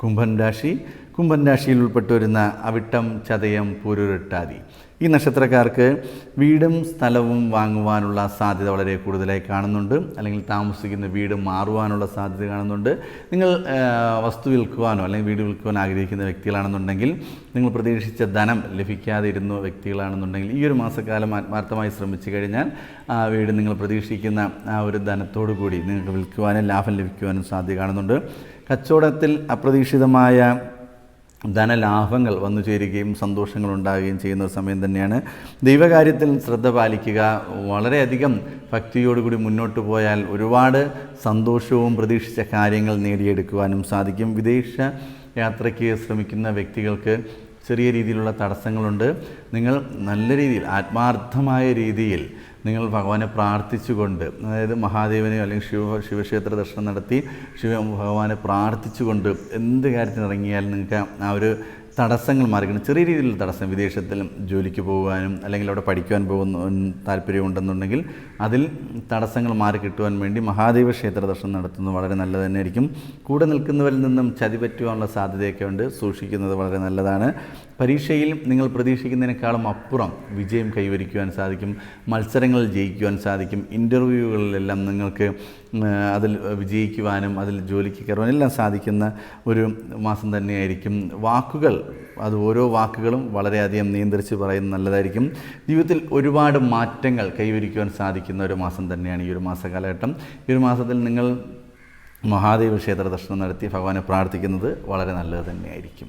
കുംഭൻ രാശി കുംഭൻ രാശിയിൽ ഉൾപ്പെട്ടു വരുന്ന അവിട്ടം ചതയം പൂരുരുട്ടാതി. ഈ നക്ഷത്രക്കാർക്ക് വീടും സ്ഥലവും വാങ്ങുവാനുള്ള സാധ്യത വളരെ കൂടുതലായി കാണുന്നുണ്ട്. അല്ലെങ്കിൽ താമസിക്കുന്ന വീട് മാറുവാനുള്ള സാധ്യത കാണുന്നുണ്ട്. നിങ്ങൾ വസ്തു വിൽക്കുവാനോ അല്ലെങ്കിൽ വീട് വിൽക്കുവാനോ ആഗ്രഹിക്കുന്ന വ്യക്തികളാണെന്നുണ്ടെങ്കിൽ നിങ്ങൾ പ്രതീക്ഷിച്ച ധനം ലഭിക്കാതെ ഇരുന്ന വ്യക്തികളാണെന്നുണ്ടെങ്കിൽ ഈ ഒരു മാസക്കാലം ആത്മാർത്ഥമായി ശ്രമിച്ചു കഴിഞ്ഞാൽ ആ വീട് നിങ്ങൾ പ്രതീക്ഷിക്കുന്ന ആ ഒരു ധനത്തോടു കൂടി നിങ്ങൾക്ക് വിൽക്കുവാനും ലാഭം ലഭിക്കുവാനും സാധ്യത കാണുന്നുണ്ട്. കച്ചവടത്തിൽ അപ്രതീക്ഷിതമായ ധനലാഭങ്ങൾ വന്നു ചേരുകയും സന്തോഷങ്ങൾ ഉണ്ടാവുകയും ചെയ്യുന്ന സമയം തന്നെയാണ്. ദൈവകാര്യത്തിൽ ശ്രദ്ധ പാലിക്കുക വളരെയധികം ഭക്തിയോടുകൂടി മുന്നോട്ട് പോയാൽ ഒരുപാട് സന്തോഷവും പ്രതീക്ഷിച്ച കാര്യങ്ങൾ നേടിയെടുക്കുവാനും സാധിക്കും. വിദേശ യാത്രയ്ക്ക് ശ്രമിക്കുന്ന വ്യക്തികൾക്ക് ചെറിയ രീതിയിലുള്ള തടസ്സങ്ങളുണ്ട്. നിങ്ങൾ നല്ല രീതിയിൽ ആത്മാർത്ഥമായ രീതിയിൽ നിങ്ങൾ ഭഗവാനെ പ്രാർത്ഥിച്ചുകൊണ്ട് അതായത് മഹാദേവനെയോ അല്ലെങ്കിൽ ശിവ ശിവക്ഷേത്ര ദർശനം നടത്തി ശിവ ഭഗവാനെ പ്രാർത്ഥിച്ചുകൊണ്ട് എന്ത് കാര്യത്തിന് ഇറങ്ങിയാലും നിങ്ങൾക്ക് ആ ഒരു തടസ്സങ്ങൾ മാറിക്കണം ചെറിയ രീതിയിലുള്ള തടസ്സം വിദേശത്തിൽ ജോലിക്ക് പോകുവാനും അല്ലെങ്കിൽ അവിടെ പഠിക്കുവാൻ പോകുന്ന താല്പര്യമുണ്ടെന്നുണ്ടെങ്കിൽ അതിൽ തടസ്സങ്ങൾ മാറി കിട്ടുവാൻ വേണ്ടി മഹാദേവ ക്ഷേത്ര ദർശനം നടത്തുന്നത് വളരെ നല്ലത് തന്നെയായിരിക്കും കൂടെ നിൽക്കുന്നവരിൽ നിന്നും ചതി പറ്റുവാനുള്ള സാധ്യതയൊക്കെ ഉണ്ട്. സൂക്ഷിക്കുന്നത് വളരെ നല്ലതാണ്. പരീക്ഷയിൽ നിങ്ങൾ പ്രതീക്ഷിക്കുന്നതിനേക്കാളും അപ്പുറം വിജയം കൈവരിക്കുവാൻ സാധിക്കും മത്സരങ്ങളിൽ ജയിക്കുവാൻ സാധിക്കും ഇന്റർവ്യൂകളിലെല്ലാം നിങ്ങൾക്ക് അതിൽ വിജയിക്കുവാനും അതിൽ ജോലിക്ക് കയറുവാനും എല്ലാം സാധിക്കുന്ന ഒരു മാസം തന്നെയായിരിക്കും. വാക്കുകൾ അത് ഓരോ വാക്കുകളും വളരെയധികം നിയന്ത്രിച്ച് പറയുന്നത് നല്ലതായിരിക്കും. ജീവിതത്തിൽ ഒരുപാട് മാറ്റങ്ങൾ കൈവരിക്കുവാൻ സാധിക്കുന്ന ഒരു മാസം തന്നെയാണ് ഈ ഒരു മാസകാലഘട്ടം. ഈ ഒരു മാസത്തിൽ നിങ്ങൾ മഹാദേവ ക്ഷേത്ര ദർശനം നടത്തി ഭഗവാനെ പ്രാർത്ഥിക്കുന്നത് വളരെ നല്ലത് തന്നെയായിരിക്കും.